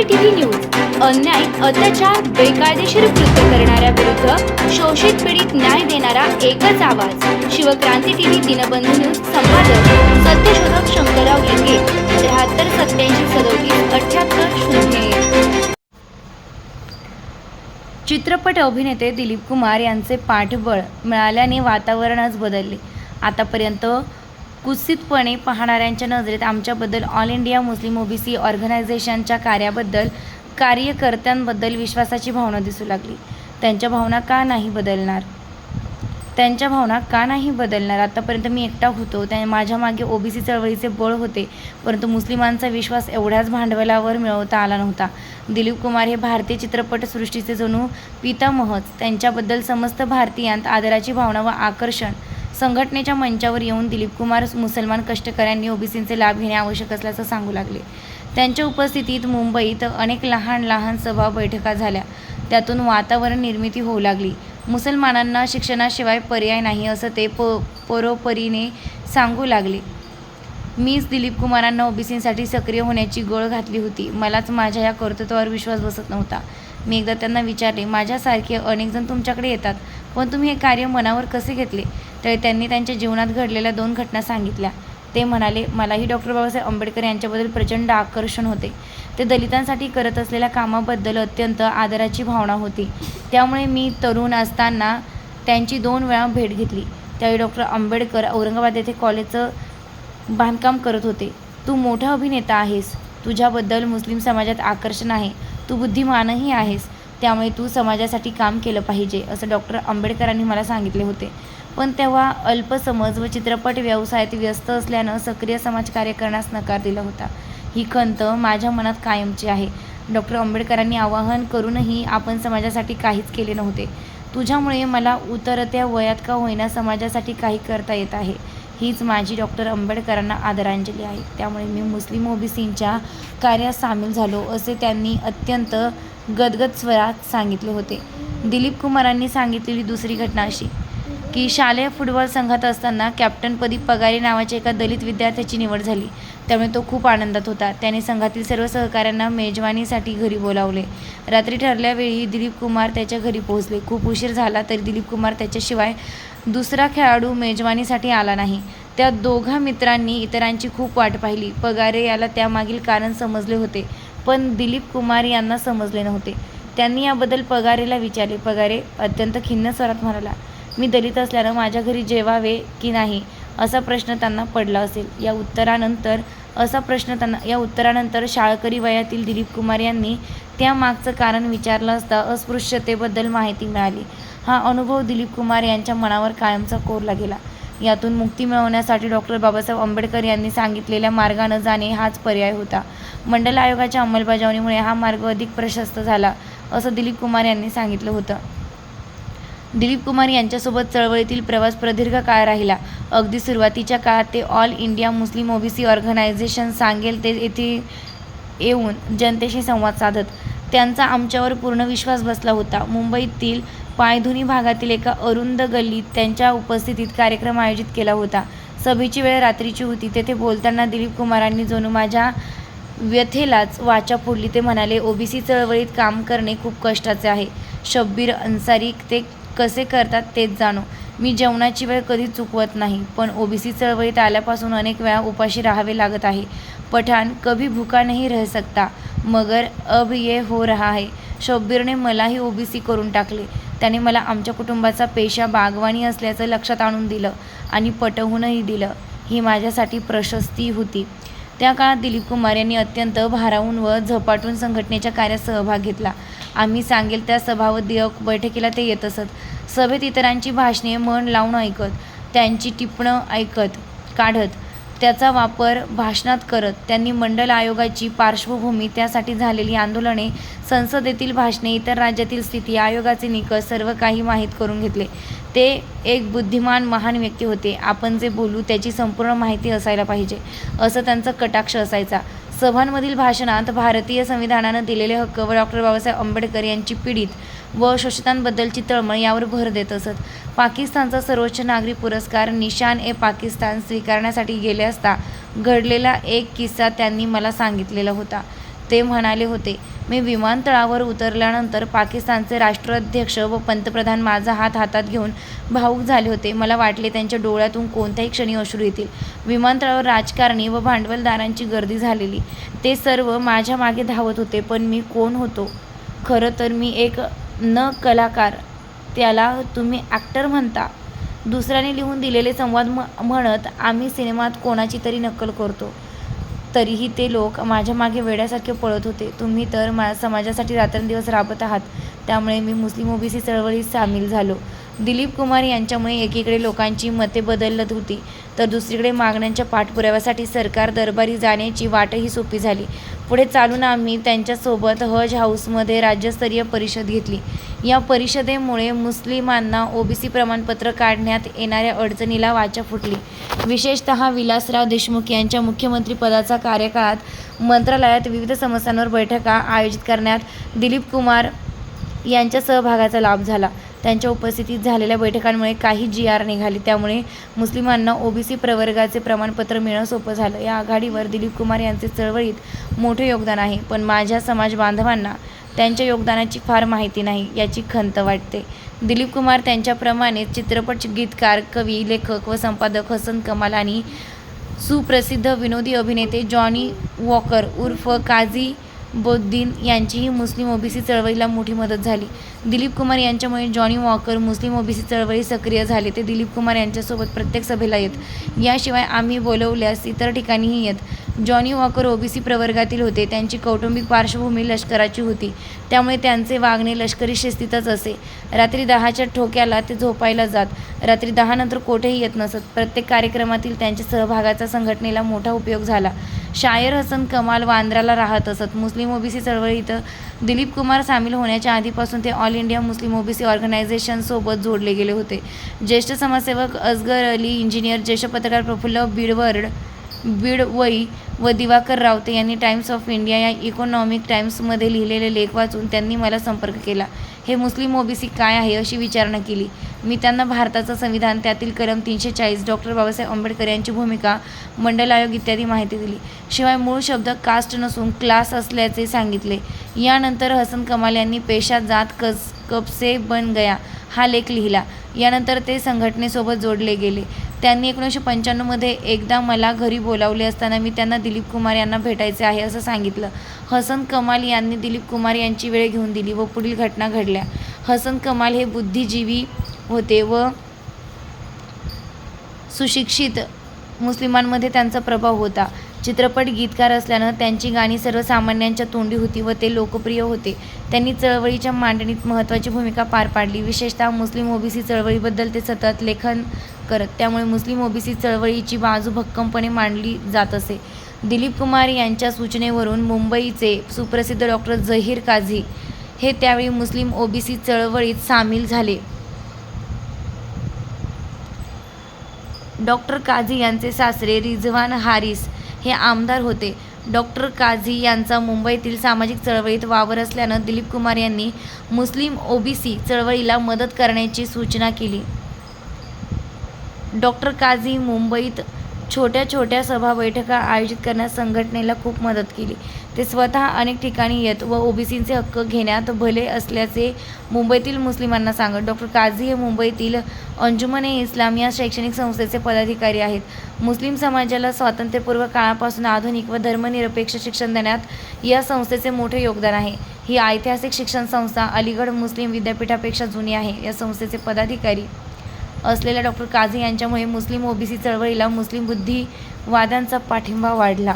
CCTV news. अन्याय अत्याचार बेकायदेशीर कृत्य करणाऱ्या विरुद्ध शोषित पीडित न्याय देणारा एकच आवाज. शिवक्रांती टीव्ही दिनबंधू न्यूज संपादक सत्यशोधक शंकरराव लिंगे त्र्याहत्तर सत्याऐंशी सदोतीस अठ्याहत्तर शून्य चित्रपट अभिनेते दिलीप कुमार यांचे पाठबळ मिळाल्याने वातावरणच बदलले. आतापर्यंत कुत्सितपणे पाहणाऱ्यांच्या नजरेत आमच्याबद्दल ऑल इंडिया मुस्लिम ओबीसी ऑर्गनायझेशनच्या कार्याबद्दल कार्यकर्त्यांबद्दल विश्वासाची भावना दिसू लागली. त्यांच्या भावना का नाही बदलणार? त्यांच्या भावना का नाही बदलणार? आतापर्यंत मी एकटा होतो. त्या माझ्या मागे ओबीसी चळवळीचे बळ होते. परंतु मुस्लिमांचा विश्वास एवढ्याच भांडवलावर मिळवता आला नव्हता. दिलीप कुमार हे भारतीय चित्रपटसृष्टीचे जणू पितामहच. त्यांच्याबद्दल समस्त भारतीयांत आदराची भावना व आकर्षण संघटनेच्या मंचावर येऊन दिलीप कुमार मुसलमान कष्टकऱ्यांनी ओबीसींचे लाभ घेणे आवश्यक असल्याचं सांगू लागले. त्यांच्या उपस्थितीत मुंबईत अनेक लहान लहान सभा बैठका झाल्या. त्यातून वातावरण निर्मिती होऊ लागली. मुसलमानांना शिक्षणाशिवाय पर्याय नाही असं ते प परोपरीने सांगू लागले. मीच दिलीप कुमारांना ओबीसींसाठी सक्रिय होण्याची गळ घातली होती. मलाच माझ्या या कर्तृत्वावर विश्वास बसत नव्हता. मी एकदा त्यांना विचारले माझ्यासारखे अनेक जण तुमच्याकडे येतात पण तुम्ही हे कार्य मनावर कसे घेतले? तर त्यांनी त्यांच्या जीवनात घडलेल्या दोन घटना सांगितल्या. ते म्हणाले मलाही डॉक्टर बाबासाहेब आंबेडकर यांच्याबद्दल प्रचंड आकर्षण होते. ते दलितांसाठी करत असलेल्या कामाबद्दल अत्यंत आदराची भावना होती. त्यामुळे मी तरुण असताना त्यांची दोन वेळा भेट घेतली. त्यावेळी डॉक्टर आंबेडकर औरंगाबाद येथे कॉलेजचं बांधकाम करत होते. तू मोठा अभिनेता आहेस. तुझ्याबद्दल मुस्लिम समाजात आकर्षण आहे. तू बुद्धिमानही आहेस. त्यामुळे तू समाजासाठी काम केलं पाहिजे असं डॉक्टर आंबेडकरांनी मला सांगितले होते. पण तेव्हा अल्पसमज व चित्रपट व्यवसायात व्यस्त असल्यानं सक्रिय समाजकार्य करण्यास नकार दिला होता. ही खंत माझ्या मनात कायमची आहे. डॉक्टर आंबेडकरांनी आवाहन करूनही आपण समाजासाठी काहीच केले नव्हते. तुझ्यामुळे मला उतरत्या वयात का होईना समाजासाठी काही करता येत आहे हीच माझी डॉक्टर आंबेडकरांना आदरांजली आहे. त्यामुळे मी मुस्लिम ओबीसींच्या कार्यात सामील झालो असे त्यांनी अत्यंत गदगद स्वरात सांगितले होते. दिलीप कुमारांनी सांगितलेली दुसरी घटना अशी. की शालेय फुटबॉल संघात असताना कॅप्टनपदी पगारी नावाच्या एका दलित विद्यार्थ्याची निवड झाली. त्यामुळे तो खूप आनंदात होता. त्याने संघातील सर्व सहकाऱ्यांना मेजवानीसाठी घरी बोलावले. रात्री ठरल्यावेळी दिलीप कुमार त्याच्या घरी पोहोचले. खूप उशीर झाला तरी दिलीप कुमार त्याच्याशिवाय दुसरा खेळाडू मेजवानीसाठी आला नाही. त्या दोघा मित्रांनी इतरांची खूप वाट पाहिली. पगारे याला त्यामागील कारण समजले होते पण दिलीप कुमार यांना समजले नव्हते. त्यांनी याबद्दल पगारेला विचारले. पगारे अत्यंत खिन्न स्वरात म्हणाला मी दलित असल्यानं माझ्या घरी जेवावे की नाही असा प्रश्न त्यांना पडला असेल. या उत्तरानंतर असा प्रश्न त्यांना या उत्तरानंतर शाळकरी वयातील दिलीप कुमार यांनी त्यामागचं कारण विचारलं असता अस्पृश्यतेबद्दल माहिती मिळाली. हा अनुभव दिलीप कुमार यांच्या मनावर कायमचा कोरला गेला. यातून मुक्ती मिळवण्यासाठी डॉक्टर बाबासाहेब आंबेडकर यांनी सांगितलेल्या मार्गानं जाणे हाच पर्याय होता. मंडल आयोगाच्या अंमलबजावणीमुळे हा मार्ग अधिक प्रशस्त झाला असं दिलीप कुमार यांनी सांगितलं होतं. दिलीप कुमार यांच्यासोबत चळवळीतील प्रवास प्रदीर्घ काळ राहिला. अगदी सुरुवातीच्या काळात ते all India Muslim OBC organisation सांगेल ते येथे येऊन जनतेशी संवाद साधत. त्यांचा आमच्यावर पूर्ण विश्वास बसला होता. मुंबईतील पायधुनी भागातील एका अरुंद गल्लीत त्यांच्या उपस्थितीत कार्यक्रम आयोजित केला होता. सभेची वेळ रात्रीची होती. तेथे बोलताना दिलीप कुमारांनी जणू माझ्या व्यथेलाच वाचा फोडली. ते म्हणाले ओबीसी चळवळीत काम करणे खूप कष्टाचे आहे. शब्बीर अन्सारी ते कसे करतात तेच जाणो. मी जेवणाची वेळ कधी चुकवत नाही पण ओबीसी चळवळीत आल्यापासून अनेक वेळा उपाशी राहावे लागत आहे. पठाण कभी भुका नाही रह सकता मगर अब ये हो रहा है. शब्बीरने मलाही ओबीसी करून टाकले. त्याने मला आमच्या कुटुंबाचा पेशा बागवानी असल्याचं लक्षात आणून दिलं आणि पटवूनही दिलं. ही माझ्यासाठी प्रशस्ती होती. त्या काळात दिलीप कुमार यांनी अत्यंत भारावून व झपाटून संघटनेच्या कार्यात सहभाग घेतला. आम्ही सांगेल त्या सभा व दियक बैठकीला ते येत असत. सभेत इतरांची भाषणे मन लावून ऐकत त्यांची टिपणं ऐकत काढत त्याचा वापर भाषणात करत त्यांनी मंडल आयोगाची पार्श्वभूमी त्यासाठी झालेली आंदोलने संसदेतील भाषणे इतर राज्यातील स्थिती आयोगाचे निकष सर्व काही माहीत करून घेतले. ते एक बुद्धिमान महान व्यक्ती होते. आपण जे बोलू त्याची संपूर्ण माहिती असायला पाहिजे. असं त्यांचा कटाक्ष असायचा. सभांमधील भाषणात भारतीय संविधानानं दिलेले हक्क व डॉक्टर बाबासाहेब आंबेडकर यांची पीडित व शोषितांबद्दलची तळमळ यावर भर देत असत. पाकिस्तानचा सर्वोच्च नागरी पुरस्कार निशान ए पाकिस्तान स्वीकारण्यासाठी गेले असता घडलेला एक किस्सा त्यांनी मला सांगितलेला होता. ते म्हणाले होते मी विमानतळावर उतरल्यानंतर पाकिस्तानचे राष्ट्राध्यक्ष व पंतप्रधान माझा हात हातात घेऊन भाऊक झाले होते. मला वाटले त्यांच्या डोळ्यातून कोणत्याही क्षणी अश्रू येतील. विमानतळावर राजकारणी व भांडवलदारांची गर्दी झालेली. ते सर्व माझ्या मागे धावत होते पण मी कोण होतो? खरं तर मी एक न कलाकार त्याला तुम्ही ॲक्टर म्हणता. दुसऱ्याने लिहून दिलेले संवाद म म्हणत आम्ही सिनेमात कोणाची तरी नक्कल करतो. तरीही ते लोक माझ्या मागे वेड्यासारखे पळत होते. तुम्ही तर मा समाजासाठी रात्रंदिवस राबत आहात. त्यामुळे मी मुस्लिम ओबीसी चळवळीत सामील झालो. दिलीप कुमार यांच्यामुळे एकीकडे लोकांची मते बदलत होती तर दुसरीकडे मागण्यांच्या पाठपुराव्यासाठी सरकार दरबारी जाण्याची वाटही सोपी झाली. पुढे चालून आम्ही त्यांच्यासोबत हज हाऊसमध्ये राज्यस्तरीय परिषद घेतली. या परिषदेमुळे मुस्लिमांना ओबीसी प्रमाणपत्र काढण्यात येणाऱ्या अडचणीला वाचा फुटली. विशेषतः विलासराव देशमुख यांच्या मुख्यमंत्रीपदाचा कार्यकाळात मंत्रालयात विविध समस्यांवर बैठका आयोजित करण्यात दिलीप कुमार यांच्या सहभागाचा लाभ झाला. त्यांच्या उपस्थितीत झालेल्या बैठकांमुळे काही जी आर निघाली. त्यामुळे मुस्लिमांना ओबीसी प्रवर्गाचे प्रमाणपत्र मिळणं सोपं झालं. या आघाडीवर दिलीप कुमार यांचे चळवळीत मोठे योगदान आहे. पण माझ्या समाज बांधवांना त्यांच्या योगदानाची फार माहिती नाही याची खंत वाटते. दिलीप कुमार त्यांच्याप्रमाणे चित्रपट गीतकार कवी लेखक व संपादक हसन कमाल आणि सुप्रसिद्ध विनोदी अभिनेते जॉनी वॉकर उर्फ काझी बोद्दीन यांचीही मुस्लिम ओबीसी चळवळीला मोठी मदत झाली. दिलीप कुमार यांच्यामुळे जॉनी वॉकर मुस्लिम ओबीसी चळवळी सक्रिय झाले ते दिलीप कुमार यांच्यासोबत प्रत्येक सभेला येत. याशिवाय आम्ही बोलवल्यास इतर ठिकाणीही येत. जॉनी वॉकर ओबीसी प्रवर्गातील होते. त्यांची कौटुंबिक पार्श्वभूमी लष्कराची होती. त्यामुळे त्यांचे वागणे लष्करी शिस्तीतच असे. रात्री दहाच्या ठोक्याला ते झोपायला जात. रात्री दहानंतर कोठेही येत नसत. प्रत्येक कार्यक्रमातील त्यांच्या सहभागाचा संघटनेला मोठा उपयोग झाला. शायर हसन कमाल वांद्र्याला राहत असत. मुस्लिम ओबीसी चळवळीत दिलीप कुमार सामील होण्याच्या आधीपासून ते ऑल इंडिया मुस्लिम ओबीसी ऑर्गनायझेशनसोबत जोडले गेले होते. ज्येष्ठ समाजसेवक असगर अली इंजिनियर ज्येष्ठ पत्रकार प्रफुल्ल बिडवर्ड बिडवई व दिवाकर रावते यांनी टाइम्स ऑफ इंडिया या इकॉनॉमिक टाइम्समध्ये लिहिलेले लेख वाचून त्यांनी मला संपर्क केला. हे मुस्लिम ओबीसी काय आहे अशी विचारणा केली. मी त्यांना भारताचं संविधान त्यातील कलम तीनशे चाळीस डॉक्टर बाबासाहेब आंबेडकर यांची भूमिका मंडल आयोग इत्यादी माहिती दिली. शिवाय मूळ शब्द कास्ट नसून क्लास असल्याचे सांगितले. यानंतर हसन कमाल यांनी पेशा जात कस कब से बन गया हा लेख लिहिला. यानंतर ते संघटनेसोबत जोडले गेले. त्यांनी एकोणीसशे पंच्याण्णवमध्ये एकदा मला घरी बोलावले असताना मी त्यांना दिलीप कुमार यांना भेटायचे आहे असं सांगितलं. हसन कमाल यांनी दिलीप कुमार यांची वेळ घेऊन दिली व पुढील घटना घडल्या. हसन कमाल हे बुद्धिजीवी होते व सुशिक्षित मुस्लिमांमध्ये त्यांचा प्रभाव होता. चित्रपट गीतकार असल्यानं त्यांची गाणी सर्वसामान्यांच्या तोंडी होती व ते लोकप्रिय होते. त्यांनी चळवळीच्या मांडणीत महत्त्वाची भूमिका पार पाडली. विशेषतः मुस्लिम ओबीसी चळवळीबद्दल ते सतत लेखन करत त्यामुळे मुस्लिम ओबीसी चळवळीची बाजू भक्कमपणे मांडली जात असे. दिलीप कुमार यांच्या सूचनेवरून मुंबईचे सुप्रसिद्ध डॉक्टर जहीर काझी हे त्यावेळी मुस्लिम ओबीसी चळवळीत सामील झाले. डॉक्टर काझी यांचे सासरे रिझवान हारिस हे आमदार होते. डॉक्टर काझी यांचा मुंबईतील सामाजिक चळवळीत वावर असल्यानं दिलीप कुमार यांनी मुस्लिम ओबीसी चळवळीला मदत करण्याची सूचना केली. डॉक्टर काझी मुंबईत छोट्या छोट्या सभा बैठका आयोजित करण्यास संघटनेला खूप मदत केली. ते स्वतः अनेक ठिकाणी येत व ओबीसींचे हक्क घेण्यात भले असल्याचे मुंबईतील मुस्लिमांना सांगत डॉक्टर काझी हे मुंबईतील अंजुमन ए इस्लाम या शैक्षणिक संस्थेचे पदाधिकारी आहेत. मुस्लिम समाजाला स्वातंत्र्यपूर्व काळापासून आधुनिक व धर्मनिरपेक्ष शिक्षण देण्यात या संस्थेचे मोठे योगदान आहे. ही ऐतिहासिक शिक्षण संस्था अलीगड मुस्लिम विद्यापीठापेक्षा जुनी आहे. या संस्थेचे पदाधिकारी असलेल्या डॉक्टर काझी यांच्यामुळे मुस्लिम ओबीसी चळवळीला मुस्लिम बुद्धिवाद्यांचा पाठिंबा वाढला.